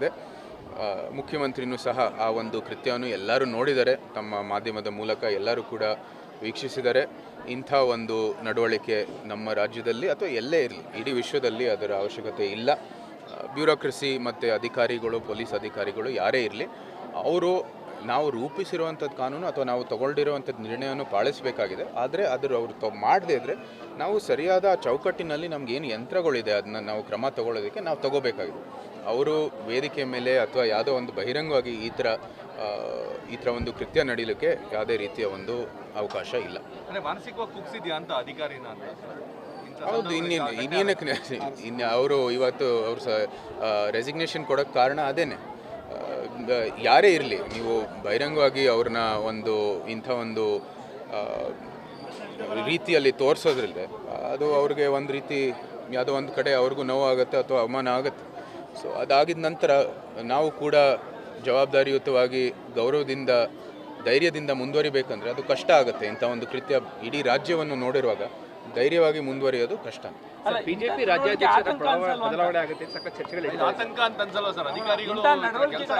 ಇದೆ ಮುಖ್ಯಮಂತ್ರಿನೂ ಸಹ ಆ ಒಂದು ಕೃತ್ಯವನ್ನು ಎಲ್ಲರೂ ನೋಡಿದರೆ, ತಮ್ಮ ಮಾಧ್ಯಮದ ಮೂಲಕ ಎಲ್ಲರೂ ಕೂಡ ವೀಕ್ಷಿಸಿದರೆ, ಇಂಥ ಒಂದು ನಡವಳಿಕೆ ನಮ್ಮ ರಾಜ್ಯದಲ್ಲಿ ಅಥವಾ ಎಲ್ಲೇ ಇರಲಿ, ಇಡೀ ವಿಶ್ವದಲ್ಲಿ ಅದರ ಅವಶ್ಯಕತೆ ಇಲ್ಲ. ಬ್ಯೂರೋಕ್ರಸಿ ಮತ್ತು ಅಧಿಕಾರಿಗಳು, ಪೊಲೀಸ್ ಅಧಿಕಾರಿಗಳು ಯಾರೇ ಇರಲಿ, ಅವರು ನಾವು ರೂಪಿಸಿರುವಂಥದ್ದು ಕಾನೂನು ಅಥವಾ ನಾವು ತಗೊಂಡಿರುವಂಥದ್ದು ನಿರ್ಣಯವನ್ನು ಪಾಲಿಸಬೇಕಾಗಿದೆ. ಆದರೆ ಅದರ ಅವರು ತ ಮಾಡದೇ ಇದ್ದರೆ ನಾವು ಸರಿಯಾದ ಚೌಕಟ್ಟಿನಲ್ಲಿ ನಮಗೇನು ಯಂತ್ರಗಳಿದೆ ಅದನ್ನ ನಾವು ಕ್ರಮ ತಗೊಳ್ಳೋದಕ್ಕೆ ನಾವು ತಗೋಬೇಕಾಗಿದೆ. ಅವರು ವೇದಿಕೆ ಮೇಲೆ ಅಥವಾ ಯಾವುದೋ ಒಂದು ಬಹಿರಂಗವಾಗಿ ಈ ಥರ ಈ ಥರ ಒಂದು ಕೃತ್ಯ ನಡೀಲಿಕ್ಕೆ ಯಾವುದೇ ರೀತಿಯ ಒಂದು ಅವಕಾಶ ಇಲ್ಲ. ಅಂದ್ರೆ ಮಾನಸಿಕವಾಗಿ ಕುಗ್ಸಿದ್ಯಾ ಅಂತ ಅಧಿಕಾರಿನ ಹೌದು ಇನ್ನೇನು ಇನ್ನೇನಕ್ಕೆ ಇನ್ನು ಅವರು ಇವತ್ತು ಅವರು ಸ ರೆಸಿಗ್ನೇಷನ್ ಕೊಡೋಕ್ಕೆ ಕಾರಣ ಅದೇನೆ. ಯಾರೇ ಇರಲಿ, ನೀವು ಬಹಿರಂಗವಾಗಿ ಅವ್ರನ್ನ ಒಂದು, ಇಂಥ ಒಂದು ರೀತಿಯಲ್ಲಿ ತೋರಿಸೋದ್ರಲ್ಲಿ ಅದು ಅವ್ರಿಗೆ ಒಂದು ರೀತಿ, ಯಾವುದೋ ಒಂದು ಕಡೆ ಅವ್ರಿಗೂ ನೋವಾಗುತ್ತೆ ಅಥವಾ ಅವಮಾನ ಆಗುತ್ತೆ. ಸೊ ಅದಾಗಿದ ನಂತರ ನಾವು ಕೂಡ ಜವಾಬ್ದಾರಿಯುತವಾಗಿ ಗೌರವದಿಂದ, ಧೈರ್ಯದಿಂದ ಮುಂದುವರಿಬೇಕಂದ್ರೆ ಅದು ಕಷ್ಟ ಆಗುತ್ತೆ. ಇಂಥ ಒಂದು ಕೃತ್ಯ ಇಡೀ ರಾಜ್ಯವನ್ನು ನೋಡಿರುವಾಗ. ಧೈರ್ಯವಾಗಿ ಮುಂದುವರಿಯೋದು ಕಷ್ಟ. ಬಿಜೆಪಿ ರಾಜ್ಯಾಧ್ಯಕ್ಷರ ಬದಲಾವಣೆ ಬದಲಾವಣೆ ಆಗುತ್ತೆ ಸಾಕಷ್ಟು ಚರ್ಚೆಗಳು ಆತಂಕ ಅಂತ ಅನ್ಸಲ್ವಾ ಸರ್? ಅಧಿಕಾರಿಗಳು ಕೆಲಸ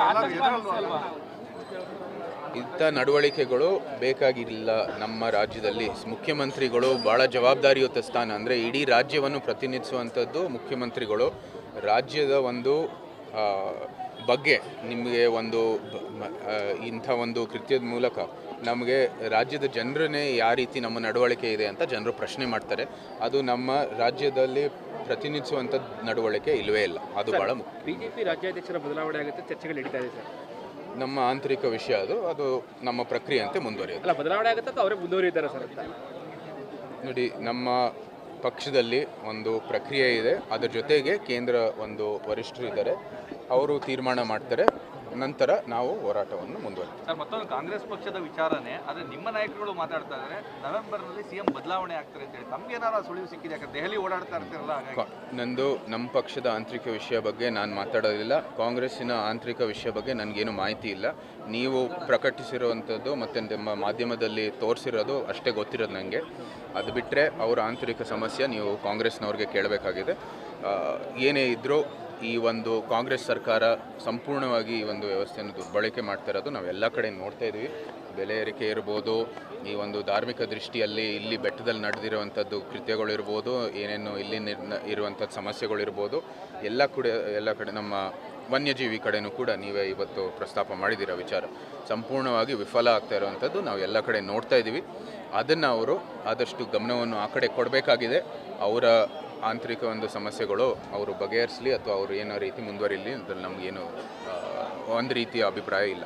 ಇಂಥ ನಡವಳಿಕೆಗಳು ಬೇಕಾಗಿಲ್ಲ ನಮ್ಮ ರಾಜ್ಯದಲ್ಲಿ. ಮುಖ್ಯಮಂತ್ರಿಗಳು ಭಾಳ ಜವಾಬ್ದಾರಿಯುತ ಸ್ಥಾನ. ಅಂದರೆ ಇಡೀ ರಾಜ್ಯವನ್ನು ಪ್ರತಿನಿಧಿಸುವಂಥದ್ದು ಮುಖ್ಯಮಂತ್ರಿಗಳು. ರಾಜ್ಯದ ಒಂದು ಬಗ್ಗೆ ನಿಮಗೆ ಒಂದು ಇಂಥ ಒಂದು ಕೃತ್ಯದ ಮೂಲಕ ನಮಗೆ ರಾಜ್ಯದ ಜನರನ್ನೇ ಯಾವ ರೀತಿ ನಮ್ಮ ನಡವಳಿಕೆ ಇದೆ ಅಂತ ಜನರು ಪ್ರಶ್ನೆ ಮಾಡ್ತಾರೆ. ಅದು ನಮ್ಮ ರಾಜ್ಯದಲ್ಲಿ ಪ್ರತಿನಿಧಿಸುವಂಥ ನಡವಳಿಕೆ ಇಲ್ಲವೇ ಇಲ್ಲ. ಅದು ಬಹಳ ಮುಖ್ಯ. ಬಿಜೆಪಿ ರಾಜ್ಯಾಧ್ಯಕ್ಷರ ಬದಲಾವಣೆ ಆಗುತ್ತೆ ಚರ್ಚೆಗಳು ನಡೀತಾ ಇದೆ ಸರ್. ನಮ್ಮ ಆಂತರಿಕ ವಿಷಯ ಅದು ಅದು ನಮ್ಮ ಪ್ರಕ್ರಿಯೆಯಂತೆ ಮುಂದುವರಿಯುತ್ತೆ. ಅಲ್ಲ ಬದಲಾವಣೆ ಆಗುತ್ತೆ ಅಥವಾ ಅವರೇ ಮುಂದುವರಿಯುತ್ತಾರೆ ಸರ್ ಅಂತ? ನೋಡಿ ನಮ್ಮ ಪಕ್ಷದಲ್ಲಿ ಒಂದು ಪ್ರಕ್ರಿಯೆ ಇದೆ. ಅದರ ಜೊತೆಗೆ ಕೇಂದ್ರ ಒಂದು ವರಿಷ್ಠರು ಇದ್ದಾರೆ. ಅವರು ತೀರ್ಮಾನ ಮಾಡ್ತಾರೆ. ನಂತರ ನಾವು ಹೋರಾಟವನ್ನು ಮುಂದುವರಿಸ್ತೀವಿ ಸರ್ ಮತ್ತೊಂದು ಕಾಂಗ್ರೆಸ್ ಪಕ್ಷದ ವಿಚಾರಣೆ ಆದ್ರೆ ನಿಮ್ಮ ನಾಯಕರುಗಳು ಮಾತಾಡ್ತಾ ಇದ್ದಾರೆ ನವೆಂಬರ್ನಲ್ಲಿ ಸಿಎಂ ಬದಲಾವಣೆ ಆಗ್ತಾರೆ ಅಂತ ಹೇಳಿ ತಮ್ಗೆ ಏನಾರ ಸುಳಿವು ಸಿಕ್ಕಿದೆ? ಯಾಕಂದ್ರೆ ದೆಹಲಿ ಓಡಾಡ್ತಾ ಇರ್ತಿರಲ್ಲ ನಂದು ನಮ್ಮ ಪಕ್ಷದ ಆಂತರಿಕ ವಿಷಯ ಬಗ್ಗೆ ನಾನು ಮಾತಾಡೋದಿಲ್ಲ. ಕಾಂಗ್ರೆಸ್ಸಿನ ಆಂತರಿಕ ವಿಷಯ ಬಗ್ಗೆ ನನಗೇನು ಮಾಹಿತಿ ಇಲ್ಲ. ನೀವು ಪ್ರಕಟಿಸಿರುವಂಥದ್ದು ಮತ್ತು ನಿಮ್ಮ ಮಾಧ್ಯಮದಲ್ಲಿ ತೋರಿಸಿರೋದು ಅಷ್ಟೇ ಗೊತ್ತಿರೋದು ನನಗೆ ಅದು ಬಿಟ್ಟರೆ ಅವರ ಆಂತರಿಕ ಸಮಸ್ಯೆ ನೀವು ಕಾಂಗ್ರೆಸ್ನವ್ರಿಗೆ ಕೇಳಬೇಕಾಗಿದೆ. ಏನೇ ಇದ್ದರೂ ಈ ಒಂದು ಕಾಂಗ್ರೆಸ್ ಸರ್ಕಾರ ಸಂಪೂರ್ಣವಾಗಿ ಈ ಒಂದು ವ್ಯವಸ್ಥೆಯನ್ನು ದುರ್ಬಳಕೆ ಮಾಡ್ತಾ ಇರೋದು ನಾವು ಎಲ್ಲ ಕಡೆ ನೋಡ್ತಾ ಇದ್ದೀವಿ ಬೆಲೆ ಏರಿಕೆ ಇರ್ಬೋದು, ಈ ಒಂದು ಧಾರ್ಮಿಕ ದೃಷ್ಟಿಯಲ್ಲಿ ಇಲ್ಲಿ ಬೆಟ್ಟದಲ್ಲಿ ನಡೆದಿರುವಂಥದ್ದು ಕೃತ್ಯಗಳಿರ್ಬೋದು ಏನೇನು ಇಲ್ಲಿ ಇರುವಂಥದ್ದು ಸಮಸ್ಯೆಗಳಿರ್ಬೋದು ಎಲ್ಲ ಕೂಡ, ಎಲ್ಲ ಕಡೆ ನಮ್ಮ ವನ್ಯಜೀವಿ ಕಡೆಯೂ ಕೂಡ ನೀವೇ ಇವತ್ತು ಪ್ರಸ್ತಾಪ ಮಾಡಿದ್ದೀರ ವಿಚಾರ. ಸಂಪೂರ್ಣವಾಗಿ ವಿಫಲ ಆಗ್ತಾ ಇರುವಂಥದ್ದು ನಾವು ಎಲ್ಲ ಕಡೆ ನೋಡ್ತಾ ಇದ್ದೀವಿ. ಅದನ್ನು ಅವರು ಆದಷ್ಟು ಗಮನವನ್ನು ಆ ಕಡೆ ಕೊಡಬೇಕಾಗಿದೆ. ಅವರ ಆಂತರಿಕ ಒಂದು ಸಮಸ್ಯೆಗಳು ಅವರು ಬಗೆಹರಿಸಲಿ ಅಥವಾ ಅವರು ಏನೋ ರೀತಿ ಮುಂದುವರಿಲಿ ಅದ್ರಲ್ಲಿ ನಮಗೇನು ಒಂದು ರೀತಿಯ ಅಭಿಪ್ರಾಯ ಇಲ್ಲ.